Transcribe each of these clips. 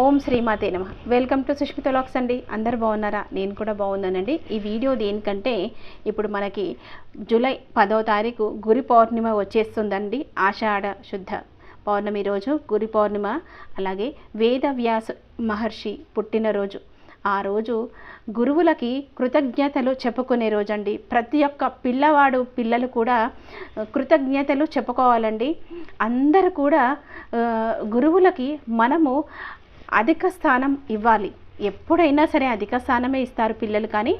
ఓం శ్రీమాతే నమ. Welcome to Sushmita lakhs అండి. అందరు బాగున్నారా? నేను కూడా బాగున్నానండి. ఈ వీడియో దేనికంటే ఇప్పుడు మనకి జూలై పదో తారీఖు గురి పౌర్ణిమ వచ్చేస్తుందండి. ఆషాఢ శుద్ధ పౌర్ణమి రోజు గురి పౌర్ణిమ అలాగే వేదవ్యాస మహర్షి పుట్టినరోజు. ఆ రోజు గురువులకి కృతజ్ఞతలు చెప్పుకునే రోజండి. ప్రతి ఒక్క పిల్లవాడు పిల్లలు కూడా కృతజ్ఞతలు చెప్పుకోవాలండి. అందరూ కూడా గురువులకి మనము అధిక స్థానం ఇవ్వాలి. ఎప్పుడైనా సరే అధిక స్థానమే ఇస్తారు పిల్లలు కానీ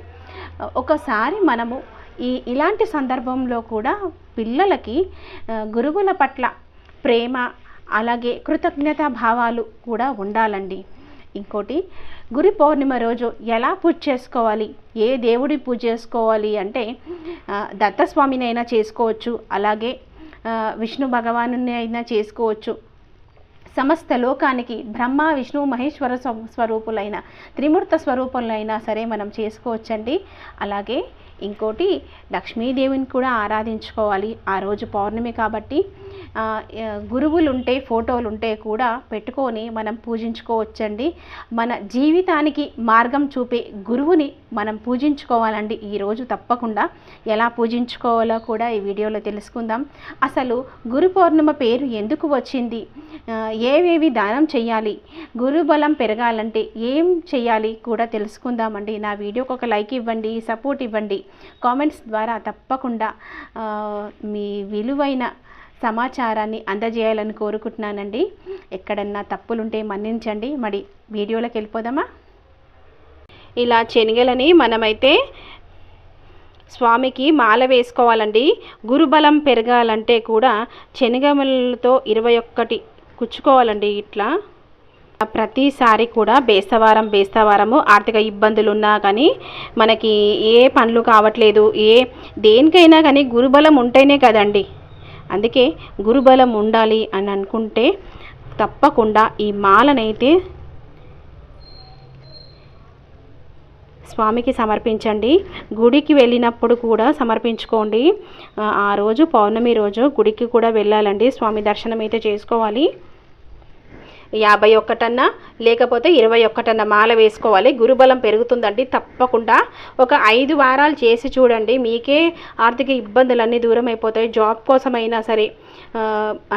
ఒకసారి మనము ఈ ఇలాంటి సందర్భంలో కూడా పిల్లలకి గురువుల పట్ల ప్రేమ అలాగే కృతజ్ఞతా భావాలు కూడా ఉండాలండి. ఇంకోటి గురి పౌర్ణిమ రోజు ఎలా పూజ చేసుకోవాలి? ఏ దేవుడి పూజ చేసుకోవాలి అంటే దత్తస్వామిని అయినా చేసుకోవచ్చు అలాగే విష్ణు భగవాను అయినా చేసుకోవచ్చు. సమస్త లోకానికి బ్రహ్మ విష్ణు మహేశ్వర స్వ- స్వరూపులైన త్రిమూర్త స్వరూపులైనా సరే మనం చేసుకోవచ్చండి. అలాగే ఇంకోటి లక్ష్మీదేవిని కూడా ఆరాధించుకోవాలి ఆ రోజు పౌర్ణమి కాబట్టి. గురువులు ఉంటే ఫోటోలు ఉంటే కూడా పెట్టుకొని మనం పూజించుకోవచ్చండి. మన జీవితానికి మార్గం చూపే గురువుని మనం పూజించుకోవాలండి ఈరోజు తప్పకుండా. ఎలా పూజించుకోవాలో కూడా ఈ వీడియోలో తెలుసుకుందాం. అసలు గురు పౌర్ణమ పేరు ఎందుకు వచ్చింది? ఏవేవి దానం చేయాలి గురు బలం పెరగాలంటే ఏం చేయాలి కూడా తెలుసుకుందామండి. నా వీడియోకి ఒక లైక్ ఇవ్వండి సపోర్ట్ ఇవ్వండి. కామెంట్స్ ద్వారా తప్పకుండా మీ విలువైన సమాచారాన్ని అందజేయాలని కోరుకుంటున్నానండి. ఎక్కడన్నా తప్పులుంటే మన్నించండి. మరి వీడియోలోకి వెళ్ళిపోదామా? ఇలా శనగలని మనమైతే స్వామికి మాల వేసుకోవాలండి. గురుబలం పెరగాలంటే కూడా శనగములతో ఇరవై ఒక్కటి కుచ్చుకోవాలండి ఇట్లా. ప్రతిసారి కూడా బేస్తవారం బేస్తవారము ఆర్థిక ఇబ్బందులు ఉన్నా కానీ మనకి ఏ పనులు కావట్లేదు. ఏ దేనికైనా కానీ గురుబలం ఉంటేనే కదండి. అందుకే గురుబలం ఉండాలి అని అనుకుంటే తప్పకుండా ఈ మాలనైతే స్వామికి సమర్పించండి. గుడికి వెళ్ళినప్పుడు కూడా సమర్పించుకోండి. ఆ, రోజు పౌర్ణమి రోజు గుడికి కూడా వెళ్ళాలండి. స్వామి దర్శనం అయితే చేసుకోవాలి. యాభై ఒక్కటన్నా లేకపోతే ఇరవై ఒక్కటన్నా మాల వేసుకోవాలి. గురుబలం పెరుగుతుందండి తప్పకుండా. ఒక ఐదు వారాలు చేసి చూడండి. మీకే ఆర్థిక ఇబ్బందులన్నీ దూరం అయిపోతాయి జాబ్ కోసమైనా సరే.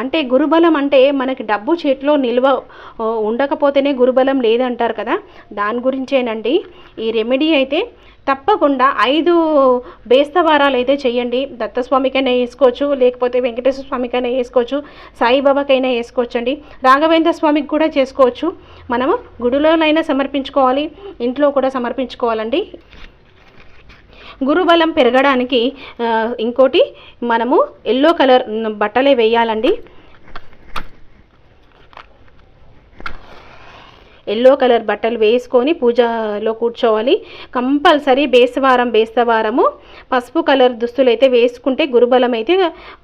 అంటే గురుబలం అంటే మనకి డబ్బు చేతిలో నిల్వ ఉండకపోతేనే గురుబలం లేదంటారు కదా. దాని గురించేనండి. ఈ రెమెడీ అయితే తప్పకుండా ఐదు బేస్తవారాలు అయితే చేయండి. దత్తస్వామికైనా వేసుకోవచ్చు లేకపోతే వెంకటేశ్వర స్వామికైనా వేసుకోవచ్చు సాయిబాబాకైనా వేసుకోవచ్చు అండి రాఘవేంద్ర స్వామికి కూడా చేసుకోవచ్చు. మనము గుడిలోనైనా సమర్పించుకోవాలి ఇంట్లో కూడా సమర్పించుకోవాలండి. గురుబలం పెరగడానికి ఇంకోటి మనము ఎల్లో కలర్ బట్టలే వేయాలండి. ఎల్లో కలర్ బట్టలు వేసుకొని పూజలో కూర్చోవాలి. కంపల్సరీ బేసవారం బేస్తవారము పసుపు కలర్ దుస్తులు అయితే వేసుకుంటే గురుబలం అయితే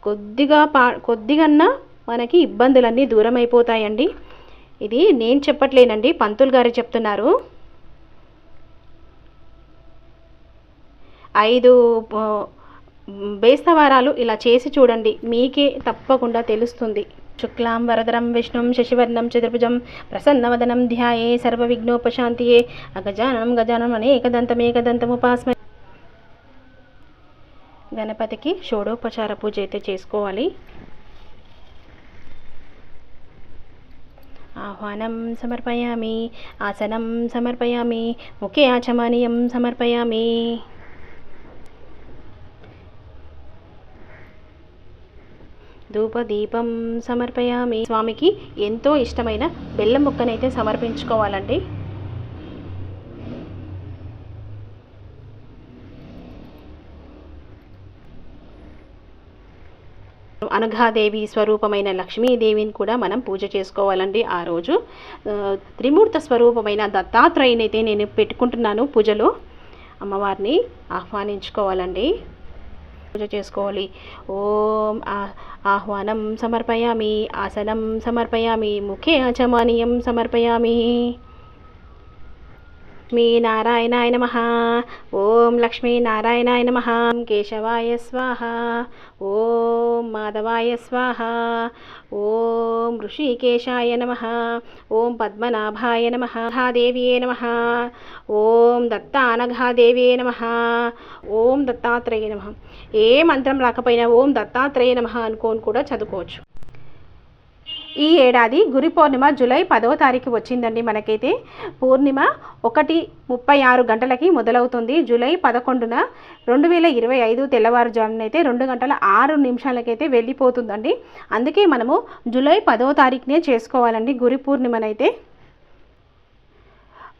కొద్దిగా పా కొద్దిగన్నా మనకి ఇబ్బందులన్నీ దూరం అయిపోతాయండి ఇది నేను చెప్పట్లేనండి పంతులు గారు చెప్తున్నారు. ఐదు ఆ, బేస్తవారాలు ఇలా చేసి చూడండి మీకే తప్పకుండా తెలుస్తుంది. శుక్లాం వరదరం విష్ణుం శశివర్ణం చతుర్భుజం ప్రసన్నవదనం ధ్యాయే సర్వ విఘ్నోపశాంతియే అగజానం గజానం అనేకదంతమేకదంతముపాస్మ గణపతికి షోడోపచార పూజ అయితే చేసుకోవాలి. ఆహ్వానం సమర్పయామి ఆసనం సమర్పయామి ముఖే ఆచమనీయం సమర్పయామి. ధూపదీపం సమర్పయామి. స్వామికి ఎంతో ఇష్టమైన బెల్లం ముక్కనైతే సమర్పించుకోవాలండి. అనఘాదేవి స్వరూపమైన లక్ష్మీదేవిని కూడా మనం పూజ చేసుకోవాలండి ఆ రోజు. త్రిమూర్త స్వరూపమైన దత్తాత్రేయునైతే నేను పెట్టుకుంటున్నాను పూజలో. అమ్మవారిని ఆహ్వానించుకోవాలండి. పూజ చేసుకోవాలి. ఓం ఆహ్వానం సమర్పయామి ఆసనం సమర్పయామి ముఖే ఆచమానీయం సమర్పయామి. లక్ష్మీనారాయణాయ నమ ఓం లక్ష్మీనారాయణాయ నమ కేశవాయ స్వాహ ఓం మాధవాయ స్వాహ ఓం ఋషికేశాయ నమ ఓం పద్మనాభాయ నమ మహాదేవ్యే నమ ఓం దత్తానఘాదేవ్యే నమ ఓం దత్తాత్రేయ నమ ఏ మంత్రం రాకపోయినా ఓం దత్తాత్రేయ నమ అనుకోని కూడా చదువుకోవచ్చు. ఈ ఏడాది గురి పౌర్ణిమ జూలై పదవ తారీఖు వచ్చిందండి మనకైతే. పూర్ణిమ ఒకటి ముప్పై ఆరు గంటలకి మొదలవుతుంది. జూలై పదకొండున రెండు వేల ఇరవై ఐదు తెల్లవారుజామున అయితే రెండు గంటల ఆరు నిమిషాలకైతే వెళ్ళిపోతుందండి. అందుకే మనము జూలై పదవ తారీఖునే చేసుకోవాలండి. గురి పూర్ణిమనైతే.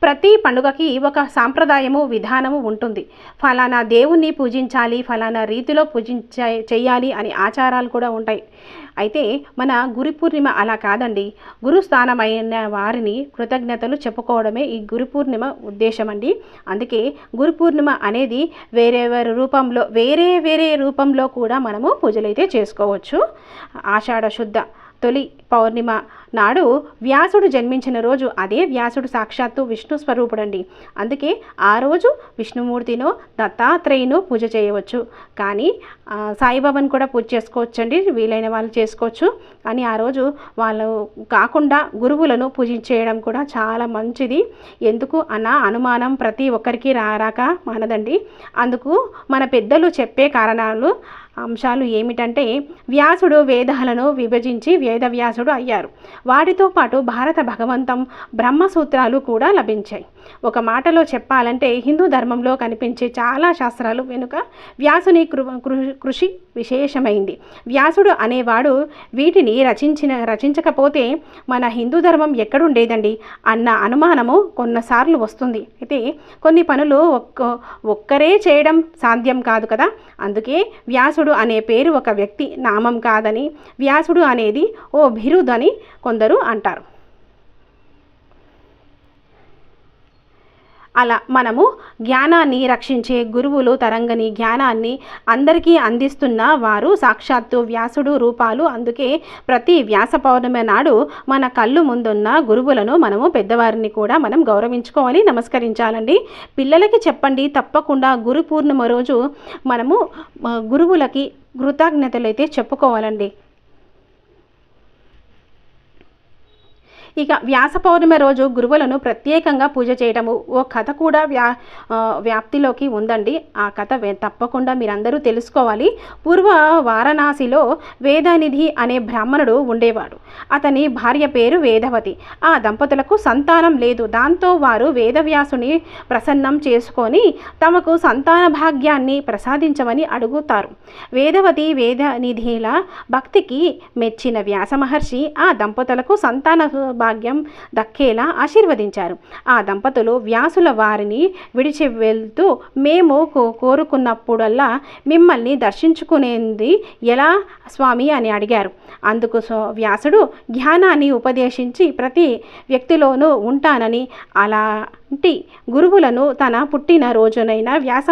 ప్రతి పండుగకి ఒక సాంప్రదాయము విధానము ఉంటుంది. ఫలానా దేవుణ్ణి పూజించాలి ఫలానా రీతిలో పూజించ చేయాలి అని ఆచారాలు కూడా ఉంటాయి. అయితే మన గురు పూర్ణిమ అలా కాదండి. గురుస్థానమైన వారిని కృతజ్ఞతలు చెప్పుకోవడమే ఈ గురు పూర్ణిమ ఉద్దేశం అండి అందుకే గురు పూర్ణిమ అనేది వేరే వేరే రూపంలో వేరే వేరే రూపంలో కూడా మనము పూజలైతే చేసుకోవచ్చు. ఆషాఢ శుద్ధ తొలి పౌర్ణిమ నాడు వ్యాసుడు జన్మించిన రోజు అదే వ్యాసుడు సాక్షాత్తు విష్ణు స్వరూపుడండి. అందుకే ఆ రోజు విష్ణుమూర్తిను దత్తాత్రేయును పూజ చేయవచ్చు. కానీ సాయిబాబాను కూడా పూజ చేసుకోవచ్చండి వీలైన వాళ్ళు చేసుకోవచ్చు. కానీ ఆ రోజు వాళ్ళు కాకుండా గురువులను పూజించేయడం కూడా చాలా మంచిది. ఎందుకు? అన్న అనుమానం ప్రతి ఒక్కరికి రారాక మానదండి. అందుకు మన పెద్దలు చెప్పే కారణాలు అంశాలు ఏమిటంటే వ్యాసుడు వేదాలను విభజించి వేదవ్యాసుడు అయ్యారు. వాటితో పాటు భారత భగవంతం బ్రహ్మసూత్రాలు కూడా లభించాయి. ఒక మాటలో చెప్పాలంటే హిందూ ధర్మంలో కనిపించే చాలా శాస్త్రాలు వెనుక వ్యాసుని కృషి విశేషమైంది. వ్యాసుడు అనేవాడు వీటిని రచించిన రచించకపోతే మన హిందూ ధర్మం ఎక్కడుండేదండి? అన్న అనుమానము కొన్నిసార్లు వస్తుంది. అయితే కొన్ని పనులు ఒక్క ఒక్కరే చేయడం సాధ్యం కాదు కదా? అందుకే వ్యాసుడు అనే పేరు ఒక వ్యక్తి నామం కాదని వ్యాసుడు అనేది ఓ బిరుదని కొందరు అంటారు. అలా మనము జ్ఞానాన్ని రక్షించే గురువులు తరంగని జ్ఞానాన్ని అందరికీ అందిస్తున్న వారు సాక్షాత్తు వ్యాసుడు రూపాలు. అందుకే ప్రతి వ్యాస పౌర్ణమి నాడు మన కళ్ళు ముందున్న గురువులను మనము పెద్దవారిని కూడా మనం గౌరవించుకోవాలి నమస్కరించాలండి. పిల్లలకి చెప్పండి తప్పకుండా గురు పూర్ణిమ రోజు మనము గురువులకి కృతజ్ఞతలు అయితే చెప్పుకోవాలండి. ఇక వ్యాస పౌర్ణమి రోజు గురువులను ప్రత్యేకంగా పూజ చేయటము. ఓ కథ కూడా వ్యా వ్యాప్తిలోకి ఉందండి. ఆ కథ తప్పకుండా మీరందరూ తెలుసుకోవాలి. పూర్వ వారణాసిలో వేదనిధి అనే బ్రాహ్మణుడు ఉండేవాడు. అతని భార్య పేరు వేదవతి. ఆ దంపతులకు సంతానం లేదు. దాంతో వారు వేదవ్యాసుని ప్రసన్నం చేసుకొని తమకు సంతాన భాగ్యాన్ని ప్రసాదించమని అడుగుతారు. వేదవతి వేదనిధిల భక్తికి మెచ్చిన వ్యాస మహర్షి ఆ దంపతులకు సంతాన భాగ్యం దక్కేలా ఆశీర్వదించారు. ఆ దంపతులు వ్యాసుల వారిని విడిచి వెళ్తూ మేము కోరుకున్నప్పుడల్లా మిమ్మల్ని దర్శించుకునేది ఎలా స్వామి అని అడిగారు. అందుకు వ్యాసుడు జ్ఞానాన్ని ఉపదేశించి ప్రతి వ్యక్తిలోనూ ఉంటానని అలాంటి గురువులను తన పుట్టిన రోజునైనా వ్యాస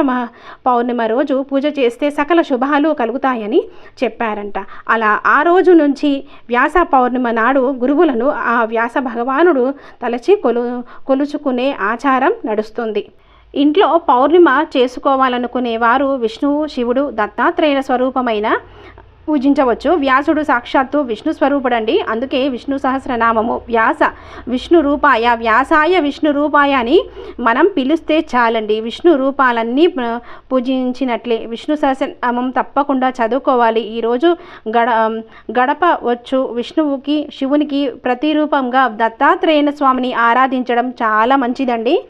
పౌర్ణిమ రోజు పూజ చేస్తే సకల శుభాలు కలుగుతాయని చెప్పారంట. అలా ఆ రోజు నుంచి వ్యాస పౌర్ణిమ నాడు గురువులను ఆ వ్యాస భగవానుడు తలచి కొలు కొలుచుకునే ఆచారం నడుస్తుంది. ఇంట్లో పౌర్ణిమ చేసుకోవాలనుకునే వారు విష్ణువు శివుడు దత్తాత్రేయుల స్వరూపమైన పూజించవచ్చు. వ్యాసుడు సాక్షాత్తు విష్ణు స్వరూపుడండి. అందుకే విష్ణు సహస్రనామము. వ్యాస విష్ణు రూపాయ. వ్యాసాయ విష్ణు రూపాయ అని మనం పిలిస్తే చాలండి. విష్ణు రూపాలన్నీ పూజించినట్లే. విష్ణు సహస్రనామం తప్పకుండా చదువుకోవాలి. ఈరోజు గడ గడప వచ్చు. విష్ణువుకి శివునికి ప్రతిరూపంగా దత్తాత్రేయ స్వామిని ఆరాధించడం చాలా మంచిదండి.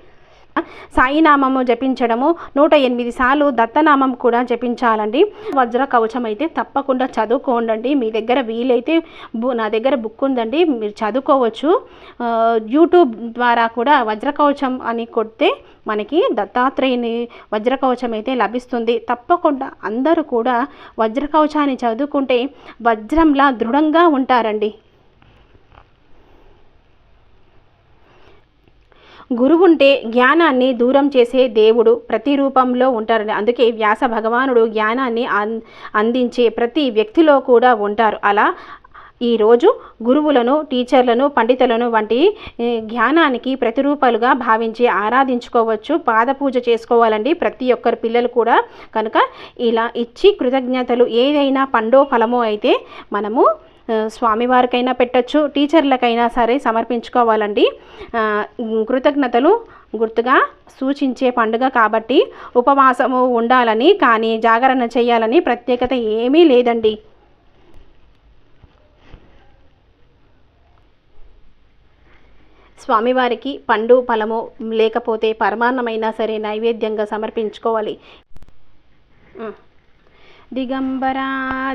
సాయినామము జపించడము. నూట ఎనిమిది సార్లు దత్తనామం కూడా జపించాలండి. వజ్ర కవచం అయితే తప్పకుండా చదువుకోండి మీ దగ్గర వీలైతే నా దగ్గర బుక్ ఉందండి. మీరు చదువుకోవచ్చు. యూట్యూబ్ ద్వారా కూడా వజ్ర కవచం అని కొడితే మనకి దత్తాత్రేయుని వజ్రకవచం అయితే లభిస్తుంది. తప్పకుండా అందరూ కూడా వజ్రకవచాన్ని చదువుకుంటే వజ్రంలా దృఢంగా ఉంటారండి. గురువుంటే జ్ఞానాన్ని దూరం చేసే దేవుడు ప్రతి రూపంలో ఉంటారని అందుకే వ్యాస భగవానుడు జ్ఞానాన్ని అందించే ప్రతి వ్యక్తిలో కూడా ఉంటారు. అలా ఈరోజు గురువులను టీచర్లను పండితులను వంటి జ్ఞానానికి ప్రతిరూపాలుగా భావించి ఆరాధించుకోవచ్చు పాద పూజ చేసుకోవాలండి ప్రతి ఒక్కరు పిల్లలు కూడా. కనుక ఇలా ఇచ్చి కృతజ్ఞతలు ఏదైనా పండో ఫలమో అయితే మనము స్వామివారికైనా పెట్టచ్చు టీచర్లకైనా సరే సమర్పించుకోవాలండి. కృతజ్ఞతలు గుర్తుగా సూచించే పండుగ కాబట్టి ఉపవాసము ఉండాలని కానీ జాగరణ చేయాలని ప్రత్యేకత ఏమీ లేదండి. స్వామివారికి పండు ఫలము లేకపోతే పరమాన్నమైనా సరే నైవేద్యంగా సమర్పించుకోవాలి. దిగంబరా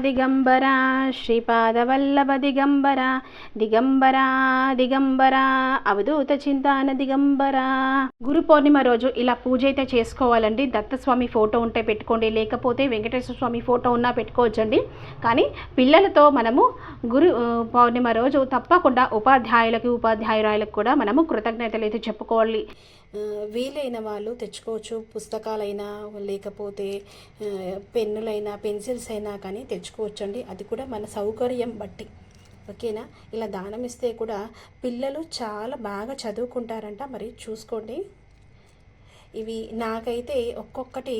దిగంబరా శ్రీపాదవల్లభ దిగంబర దిగంబరా దిగంబరా అవధూత చింతాన దిగంబరా గురు పౌర్ణిమ రోజు ఇలా పూజ అయితే చేసుకోవాలండి. దత్తస్వామి ఫోటో ఉంటే పెట్టుకోండి. లేకపోతే వెంకటేశ్వర స్వామి ఫోటో ఉన్నా పెట్టుకోవచ్చండి. కానీ పిల్లలతో మనము గురు పౌర్ణిమ రోజు తప్పకుండా ఉపాధ్యాయులకి ఉపాధ్యాయురాయులకు కూడా మనము కృతజ్ఞతలు అయితే చెప్పుకోవాలి. వీలైన వాళ్ళు తెచ్చుకోవచ్చు. పుస్తకాలైనా లేకపోతే పెన్నులైనా పెన్సిల్స్ అయినా కానీ తెచ్చుకోవచ్చు అండి అది కూడా మన సౌకర్యం బట్టి. ఓకేనా? ఇలా దానం ఇస్తే కూడా పిల్లలు చాలా బాగా చదువుకుంటారంట. మరి చూసుకోండి. ఇవి నాకైతే ఒక్కొక్కటి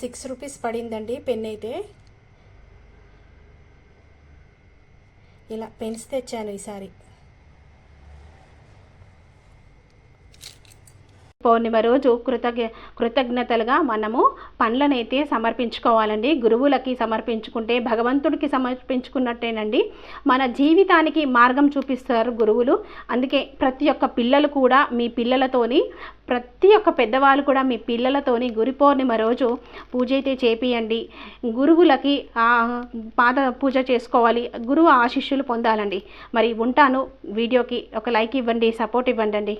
సిక్స్ రూపీస్ పడిందండి పెన్ అయితే. ఇలా పెన్స్ తెచ్చాను ఈసారి. పౌర్ణిమ రోజు కృతజ్ఞ కృతజ్ఞతలుగా మనము పండ్లనైతే సమర్పించుకోవాలండి. గురువులకి సమర్పించుకుంటే భగవంతుడికి సమర్పించుకున్నట్టేనండి. మన జీవితానికి మార్గం చూపిస్తారు గురువులు. అందుకే ప్రతి ఒక్క పిల్లలు కూడా మీ పిల్లలతోని ప్రతి ఒక్క పెద్దవాళ్ళు కూడా మీ పిల్లలతోని గురు పౌర్ణిమ రోజు పూజ అయితే చేపియండి. గురువులకి పాద పూజ చేసుకోవాలి. గురువు ఆశిష్యులు పొందాలండి. మరి ఉంటాను. వీడియోకి ఒక లైక్ ఇవ్వండి సపోర్ట్ ఇవ్వండి